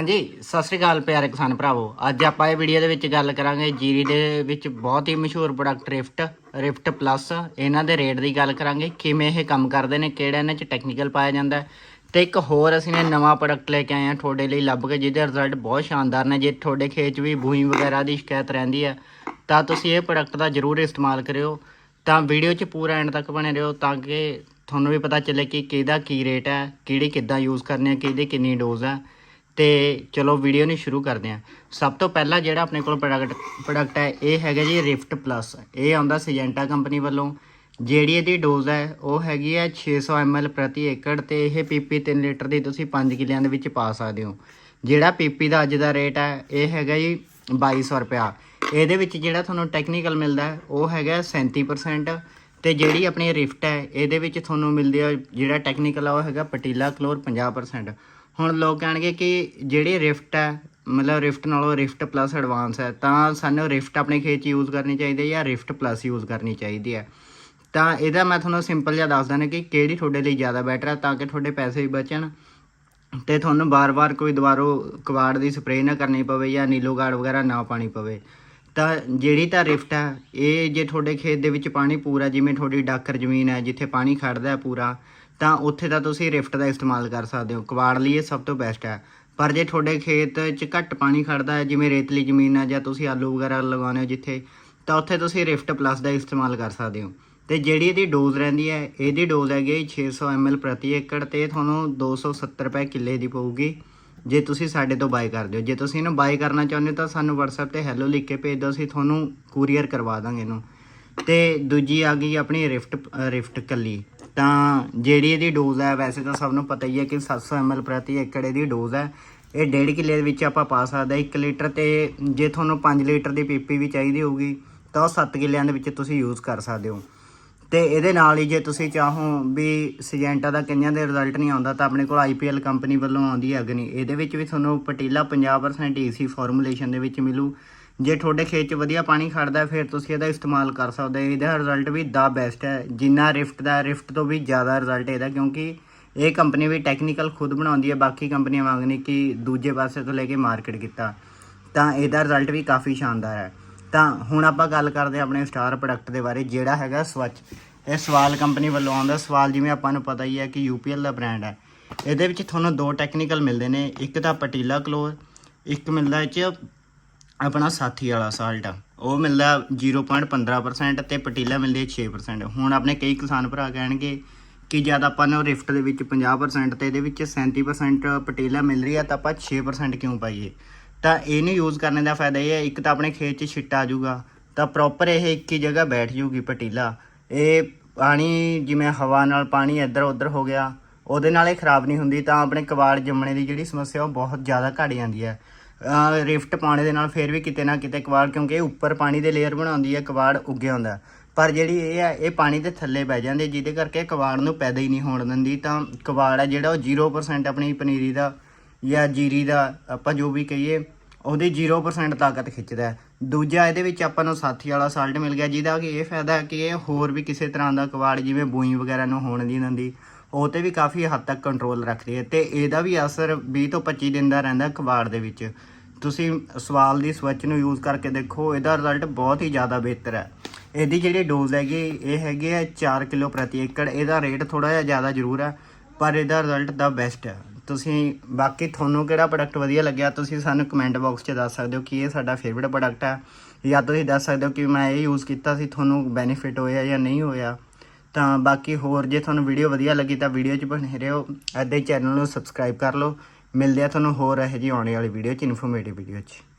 ਹਾਂਜੀ, ਸਤਿ ਸ੍ਰੀ ਅਕਾਲ ਪਿਆਰੇ ਕਿਸਾਨ ਭਰਾਵੋ। ਅੱਜ ਆਪਾਂ ਇਹ ਵੀਡੀਓ ਦੇ ਵਿੱਚ ਗੱਲ ਕਰਾਂਗੇ ਜੀਰੀ ਦੇ ਵਿੱਚ ਬਹੁਤ ਹੀ ਮਸ਼ਹੂਰ ਪ੍ਰੋਡਕਟ ਰਿਫਟ ਰਿਫਟ ਪਲੱਸ ਇਹਨਾਂ ਦੇ ਰੇਟ ਦੀ ਗੱਲ ਕਰਾਂਗੇ, ਕਿਵੇਂ ਇਹ ਕੰਮ ਕਰਦੇ ਨੇ, ਕਿਹੜਾ ਇਹਨਾਂ 'ਚ ਟੈਕਨੀਕਲ ਪਾਇਆ ਜਾਂਦਾ ਹੈ। ਤੇ ਇੱਕ ਹੋਰ ਅਸੀਂ ਨੇ ਨਵਾਂ ਪ੍ਰੋਡਕਟ ਲੈ ਕੇ ਆਏ ਹਾਂ ਤੁਹਾਡੇ ਲਈ ਲੱਭ ਕੇ, ਜਿਹਦੇ ਰਿਜ਼ਲਟ ਬਹੁਤ ਸ਼ਾਨਦਾਰ ਨੇ। ਜੇ ਤੁਹਾਡੇ ਖੇਤ 'ਚ ਵੀ ਬੂਈ ਵਗੈਰਾ ਦੀ ਸ਼ਿਕਾਇਤ ਰਹਿੰਦੀ ਹੈ, ਤਾਂ ਤੁਸੀਂ ਇਹ ਪ੍ਰੋਡਕਟ ਦਾ ਜ਼ਰੂਰ ਇਸਤੇਮਾਲ ਕਰਿਓ। ਤਾਂ ਵੀਡੀਓ 'ਚ ਪੂਰਾ ਐਂਡ ਤੱਕ ਬਣੇ ਰਹੋ, ਤਾਂ ਕਿ ਤੁਹਾਨੂੰ ਵੀ ਪਤਾ ਚੱਲੇ ਕਿ ਕਿਹਦਾ ਕੀ ਰੇਟ ਹੈ, ਕਿਹੜੀ ਕਿੱਦਾਂ ਯੂਜ਼ ਕਰਨੀ ਹੈ, ਕਿਹਦੀ ਕਿੰਨੀ ਡੋਜ਼ ਹੈ। ਤੇ ਚਲੋ ਵੀਡੀਓ ਨੂੰ ਸ਼ੁਰੂ ਕਰਦੇ ਹਾਂ। ਸਭ ਤੋਂ ਪਹਿਲਾਂ ਜਿਹੜਾ ਆਪਣੇ ਕੋਲ ਪ੍ਰੋਡਕਟ ਪ੍ਰੋਡਕਟ ਹੈ, ਇਹ ਹੈਗਾ ਜੀ ਰਿਫਟ ਪਲੱਸ ਇਹ ਆਉਂਦਾ ਸਿਜੈਂਟਾ ਕੰਪਨੀ ਵੱਲੋਂ। ਜਿਹੜੀ ਇਹਦੀ ਡੋਜ਼ ਹੈ, ਉਹ ਹੈਗੀ ਹੈ 600 ml ਪ੍ਰਤੀ ਏਕੜ ਤੇ ਇਹ ਪੀਪੀ 3 ਲੀਟਰ ਦੀ ਤੁਸੀਂ 5 ਕਿੱਲਿਆਂ ਦੇ ਵਿੱਚ ਪਾ ਸਕਦੇ ਹੋ। ਜਿਹੜਾ ਪੀਪੀ ਦਾ ਅੱਜ ਦਾ ਰੇਟ ਹੈ, ਇਹ ਹੈਗਾ ਜੀ 2200 ਰੁਪਿਆ ਇਹਦੇ ਵਿੱਚ ਜਿਹੜਾ ਤੁਹਾਨੂੰ ਟੈਕਨੀਕਲ ਮਿਲਦਾ ਉਹ ਹੈਗਾ 37% ਤੇ ਜਿਹੜੀ ਆਪਣੀ ਰਿਫਟ ਹੈ, ਇਹਦੇ ਵਿੱਚ ਤੁਹਾਨੂੰ ਮਿਲਦੀ ਹੈ ਜਿਹੜਾ ਟੈਕਨੀਕਲ ਆ, ਉਹ ਹੈਗਾ ਪਟੀਲਾ ਕਲੋਰ 50% ਹੁਣ ਲੋਕ ਕਹਿਣਗੇ ਕਿ ਜਿਹੜੀ ਰਿਫਟ ਹੈ, ਮਤਲਬ ਰਿਫਟ ਨਾਲੋਂ ਰਿਫਟ ਪਲੱਸ ਐਡਵਾਂਸ ਹੈ, ਤਾਂ ਸਾਨੂੰ ਰਿਫਟ ਆਪਣੇ ਖੇਤ 'ਚ ਯੂਜ਼ ਕਰਨੀ ਚਾਹੀਦੀ ਹੈ ਜਾਂ ਰਿਫਟ ਪਲੱਸ ਯੂਜ਼ ਕਰਨੀ ਚਾਹੀਦੀ ਹੈ। ਤਾਂ ਇਹਦਾ ਮੈਂ ਤੁਹਾਨੂੰ ਸਿੰਪਲ ਜਿਹਾ ਦੱਸ ਦਿੰਦਾ ਕਿ ਕਿਹੜੀ ਤੁਹਾਡੇ ਲਈ ਜ਼ਿਆਦਾ ਬੈਟਰ ਹੈ, ਤਾਂ ਕਿ ਤੁਹਾਡੇ ਪੈਸੇ ਵੀ ਬਚਣ ਤੇ ਤੁਹਾਨੂੰ ਬਾਰ-ਬਾਰ ਕੋਈ ਦੁਬਾਰੋ ਕਵਾੜ ਦੀ ਸਪਰੇਅ ਨਾ ਕਰਨੀ ਪਵੇ ਜਾਂ ਨੀਲੋ ਵਗੈਰਾ ਨਾ ਪਾਣੀ ਪਵੇ। ਤਾਂ ਜਿਹੜੀ ਤਾਂ ਰਿਫਟ ਹੈ ਇਹ ਜੇ ਤੁਹਾਡੇ ਖੇਤ ਦੇ ਵਿੱਚ ਪਾਣੀ ਪੂਰਾ, ਜਿਵੇਂ ਤੁਹਾਡੀ ਡਾਕਰ ਜ਼ਮੀਨ ਹੈ, ਜਿੱਥੇ ਪਾਣੀ ਖੜਦਾ ਹੈ ਪੂਰਾ, ਤਾਂ ਉੱਥੇ ਤਾਂ ਤੁਸੀਂ ਰਿਫਟ ਦਾ ਇਸਤੇਮਾਲ ਕਰ ਸਕਦੇ ਹੋ। ਕਵਾੜ ਲਈ ਇਹ ਸਭ ਤੋਂ ਬੈਸਟ ਹੈ। ਪਰ ਜੇ ਤੁਹਾਡੇ ਖੇਤ 'ਚ ਘੱਟ ਪਾਣੀ ਖੜਦਾ ਹੈ, ਜਿਵੇਂ ਰੇਤਲੀ ਜ਼ਮੀਨ ਹੈ, ਜਾਂ ਤੁਸੀਂ ਆਲੂ ਵਗੈਰਾ ਲਗਾਉਂਦੇ ਹੋ ਜਿੱਥੇ, ਤਾਂ ਉੱਥੇ ਤੁਸੀਂ ਰਿਫਟ ਪਲੱਸ ਦਾ ਇਸਤੇਮਾਲ ਕਰ ਸਕਦੇ ਹੋ। ਤੇ ਜਿਹੜੀ ਇਹਦੀ ਡੋਜ਼ ਰਹਿੰਦੀ ਹੈ, ਇਹਦੀ ਡੋਜ਼ ਹੈਗੀ ਹੈ 600 ml ਪ੍ਰਤੀ ਏਕੜ, ਤੇ ਤੁਹਾਨੂੰ 270 ਰੁਪਏ ਕਿੱਲੇ ਦੀ ਪਊਗੀ। ਜੇ ਤੁਸੀਂ ਸਾਡੇ ਤੋਂ ਬਾਈ ਕਰਦੇ ਹੋ। ਜੇ ਤੁਸੀਂ ਇਹਨੂੰ ਬਾਈ ਕਰਨਾ ਚਾਹੁੰਦੇ ਹੋ ਤਾਂ ਸਾਨੂੰ WhatsApp ਤੇ ਹੈਲੋ ਲਿਖ ਕੇ ਭੇਜ ਦਿਓ, ਅਸੀਂ ਤੁਹਾਨੂੰ ਕੂਰੀਅਰ ਕਰਵਾ ਦਾਂਗੇ ਇਹਨੂੰ। ਤੇ ਦੂਜੀ ਆ ਗਈ ਆਪਣੀ ਰਿਫਟ ਰਿਫਟ ਕੱਲੀ। ਤਾਂ ਜਿਹੜੀ ਇਹਦੀ ਡੋਜ਼ ਹੈ, ਵੈਸੇ ਤਾਂ ਸਭ ਨੂੰ ਪਤਾ ਹੀ ਹੈ ਕਿ 700 ml ਪ੍ਰਤੀ ਏਕੜ ਇਹਦੀ ਡੋਜ਼ ਹੈ। ਇਹ 1.5 ਕਿੱਲੇ ਦੇ ਵਿੱਚ ਆਪਾਂ ਪਾ ਸਕਦੇ 1 ਲੀਟਰ ਤੇ ਜੇ ਤੁਹਾਨੂੰ 5 ਲੀਟਰ ਦੀ ਪੀਪੀ ਵੀ ਚਾਹੀਦੀ ਹੋਊਗੀ, ਤਾਂ ਉਹ 7 ਕਿੱਲਿਆਂ ਦੇ ਵਿੱਚ ਤੁਸੀਂ ਯੂਜ਼ ਕਰ ਸਕਦੇ ਹੋ। ਤੇ ਇਹਦੇ ਨਾਲ ਹੀ ਜੇ ਤੁਸੀਂ ਚਾਹੋ ਵੀ ਸਜੈਂਟਾ ਦਾ ਕਈਆਂ ਦੇ ਰਿਜ਼ਲਟ ਨਹੀਂ ਆਉਂਦਾ, ਤਾਂ ਆਪਣੇ ਕੋਲ ਆਈਪੀਐਲ ਕੰਪਨੀ ਵੱਲੋਂ ਆਉਂਦੀ ਹੈ ਅਗਨੀ। ਇਹਦੇ ਵਿੱਚ ਵੀ ਤੁਹਾਨੂੰ ਪਟੀਲਾ 50% ਏਸੀ ਫਾਰਮੂਲੇਸ਼ਨ ਦੇ ਵਿੱਚ ਮਿਲੂ। ਜੇ ਤੁਹਾਡੇ ਖੇਤ 'ਚ ਵਧੀਆ ਪਾਣੀ ਖੜਦਾ, ਫਿਰ ਤੁਸੀਂ ਇਹਦਾ ਇਸਤੇਮਾਲ ਕਰ ਸਕਦੇ ਇਹਦਾ ਰਿਜ਼ਲਟ ਵੀ ਦਾ ਬੈਸਟ ਹੈ। ਜਿੰਨਾ ਰਿਫਟ ਦਾ, ਰਿਫਟ ਤੋਂ ਵੀ ਜ਼ਿਆਦਾ ਰਿਜ਼ਲਟ ਇਹਦਾ, ਕਿਉਂਕਿ ਇਹ ਕੰਪਨੀ ਵੀ ਟੈਕਨੀਕਲ ਖੁਦ ਬਣਾਉਂਦੀ ਹੈ, ਬਾਕੀ ਕੰਪਨੀਆਂ ਵਾਂਗ ਨਹੀਂ ਕਿ ਦੂਜੇ ਪਾਸੇ ਤੋਂ ਲੈ ਕੇ ਮਾਰਕੀਟ ਕੀਤਾ। ਤਾਂ ਇਹਦਾ ਰਿਜ਼ਲਟ ਵੀ ਕਾਫੀ ਸ਼ਾਨਦਾਰ ਹੈ। ਤਾਂ ਹੁਣ ਆਪਾਂ ਗੱਲ ਕਰਦੇ ਹਾਂ ਆਪਣੇ ਸਟਾਰ ਪ੍ਰੋਡਕਟ ਦੇ ਬਾਰੇ, ਜਿਹੜਾ ਹੈਗਾ ਸਵੱਚ ਇਹ ਸਵਾਲ ਕੰਪਨੀ ਵੱਲੋਂ ਆਉਂਦਾ। ਸਵਾਲ ਜਿਵੇਂ ਆਪਾਂ ਨੂੰ ਪਤਾ ਹੀ ਹੈ ਕਿ ਯੂਪੀਐਲ ਦਾ ਬ੍ਰਾਂਡ ਹੈ। ਇਹਦੇ ਵਿੱਚ ਤੁਹਾਨੂੰ ਦੋ ਟੈਕਨੀਕਲ ਮਿਲਦੇ ਨੇ। ਇੱਕ ਤਾਂ ਪਟੀਲਾ ਕਲੋਰ, ਇੱਕ ਮਿਲਦਾ ਇਹ 'ਚ ਆਪਣਾ ਸਾਥੀ ਵਾਲਾ ਸਾਲਟ ਉਹ ਮਿਲਦਾ 0.15% ਤੇ ਪਟੀਲਾ ਮਿਲਦੀ ਹੈ 6% ਹੁਣ ਆਪਣੇ ਕਈ ਕਿਸਾਨ ਭਰਾ ਕਹਿਣਗੇ ਕਿ ਜਦ ਆਪਾਂ ਨੂੰ ਰਿਫਟ ਦੇ ਵਿੱਚ 50% ਤੇ ਇਹਦੇ ਵਿੱਚ 37% ਪਟੀਲਾ ਮਿਲ ਰਹੀ ਹੈ ਤਾਂ ਆਪਾਂ 6% ਕਿਉਂ ਪਾਈਏ? ਤਾਂ ਇਹਨੂੰ ਯੂਜ਼ ਕਰਨ ਦਾ ਫਾਇਦਾ ਇਹ ਹੈ। ਇੱਕ ਤਾਂ ਆਪਣੇ ਖੇਤ 'ਚ ਛਿੱਟਾ ਆ ਜਾਊਗਾ। ਤਾਂ ਪ੍ਰੋਪਰ ਇਹ ਇੱਕ ਹੀ ਜਗ੍ਹਾ ਬੈਠ ਜੂਗੀ ਪਟੀਲਾ। ਇਹ ਪਾਣੀ, ਜਿਵੇਂ ਹਵਾ ਨਾਲ ਪਾਣੀ ਇੱਧਰ ਉੱਧਰ ਹੋ ਗਿਆ, ਉਹਦੇ ਨਾਲ ਇਹ ਖਰਾਬ ਨਹੀਂ ਹੁੰਦੀ, ਤਾਂ ਆਪਣੇ ਕਵਾੜ ਜੰਮਣੇ ਦੀ ਜਿਹੜੀ ਸਮੱਸਿਆ ਉਹ ਬਹੁਤ ਜ਼ਿਆਦਾ ਘਟ ਜਾਂਦੀ ਹੈ। ਰਿਫਟ ਪਾਣੇ ਦੇ ਨਾਲ ਫਿਰ ਵੀ ਕਿਤੇ ਨਾ ਕਿਤੇ ਕਵਾੜ ਕਿਉਂਕਿ ਇਹ ਉੱਪਰ ਪਾਣੀ ਦੇ ਲੇਅਰ ਬਣਾਉਂਦੀ ਹੈ ਕਵਾੜ ਉੱਗਿਆ ਹੁੰਦਾ ਪਰ ਜਿਹੜੀ ਇਹ ਹੈ, ਇਹ ਪਾਣੀ ਦੇ ਥੱਲੇ ਬਹਿ ਜਾਂਦੇ, ਜਿਹਦੇ ਕਰਕੇ ਕਵਾੜ ਨੂੰ ਪੈਦਾ ਹੀ ਨਹੀਂ ਹੋਣ ਦਿੰਦੀ। ਤਾਂ ਕਵਾੜ ਹੈ ਜਿਹੜਾ ਉਹ 0% ਆਪਣੀ ਪਨੀਰੀ ਦਾ ਜਾਂ ਜੀਰੀ ਦਾ, ਆਪਾਂ ਜੋ ਵੀ ਕਹੀਏ ਉਹਦੀ 0% ਤਾਕਤ ਖਿੱਚਦਾ ਦੂਜਾ ਇਹਦੇ ਵਿੱਚ ਆਪਾਂ ਨੂੰ ਸਾਥੀ ਵਾਲਾ ਸਾਲਟ ਮਿਲ ਗਿਆ, ਜਿਹਦਾ ਕਿ ਇਹ ਫਾਇਦਾ ਹੈ ਕਿ ਇਹ ਹੋਰ ਵੀ ਕਿਸੇ ਤਰ੍ਹਾਂ ਦਾ ਕਵਾੜ ਜਿਵੇਂ ਬੂਈ ਵਗੈਰਾ ਨੂੰ ਹੋਣ ਨਹੀਂ ਦਿੰਦੀ, ਉਹ ਤੇ ਵੀ ਕਾਫੀ ਹੱਦ ਤੱਕ ਕੰਟਰੋਲ ਰੱਖਦੀ ਹੈ ਤੇ ਇਹਦਾ ਵੀ ਅਸਰ 20 ਤੋਂ 25 ਦਿਨ ਦਾ ਰਹਿੰਦਾ ਕਵਾੜ ਦੇ ਵਿੱਚ। ਤੁਸੀਂ ਸਵਾਲ ਦੀ ਸਵਿਚ ਨੂੰ ਯੂਜ਼ ਕਰਕੇ ਦੇਖੋ, ਇਹਦਾ ਰਿਜ਼ਲਟ ਬਹੁਤ ਹੀ ਜ਼ਿਆਦਾ ਬਿਹਤਰ ਹੈ। ਇਹਦੀ ਜਿਹੜੀ ਡੋਜ਼ ਹੈਗੀ, ਇਹ ਹੈਗੀ ਹੈ 4 ਕਿਲੋ ਪ੍ਰਤੀ ਏਕੜ, ਇਹਦਾ ਰੇਟ ਥੋੜਾ ਜਿਹਾ ਜ਼ਿਆਦਾ ਜ਼ਰੂਰ ਹੈ, ਪਰ ਇਹਦਾ ਰਿਜ਼ਲਟ ਦਾ ਬੈਸਟ ਹੈ। ਤੁਸੀਂ ਬਾਕੀ ਤੁਹਾਨੂੰ ਕਿਹੜਾ ਪ੍ਰੋਡਕਟ ਵਧੀਆ ਲੱਗਿਆ, ਤੁਸੀਂ ਸਾਨੂੰ ਕਮੈਂਟ ਬਾਕਸ 'ਚ ਦੱਸ ਸਕਦੇ ਹੋ ਕਿ ਇਹ ਸਾਡਾ ਫੇਵਰਿਟ ਪ੍ਰੋਡਕਟ ਹੈ ਜਾਂ ਤੁਸੀਂ ਦੱਸ ਸਕਦੇ ਹੋ ਕਿ ਮੈਂ ਇਹ ਯੂਜ਼ ਕੀਤਾ ਸੀ, ਤੁਹਾਨੂੰ ਬੈਨੀਫਿਟ ਹੋਇਆ ਜਾਂ ਨਹੀਂ ਹੋਇਆ। ਤਾਂ ਬਾਕੀ ਹੋਰ ਜੇ ਤੁਹਾਨੂੰ ਵੀਡੀਓ ਵਧੀਆ ਲੱਗੀ ਤਾਂ ਵੀਡੀਓ 'ਚ ਬਣੇ ਰਹੋ ਐਦਾਂ ਚੈਨਲ ਨੂੰ ਸਬਸਕ੍ਰਾਈਬ ਕਰ ਲਓ। ਮਿਲਦੇ ਆ ਤੁਹਾਨੂੰ ਹੋਰ ਇਹੋ ਜਿਹੀ ਆਉਣ ਵਾਲੀ ਵੀਡੀਓ 'ਚ ਇਨਫੋਰਮੇਟਿਵ ਵੀਡੀਓ 'ਚ।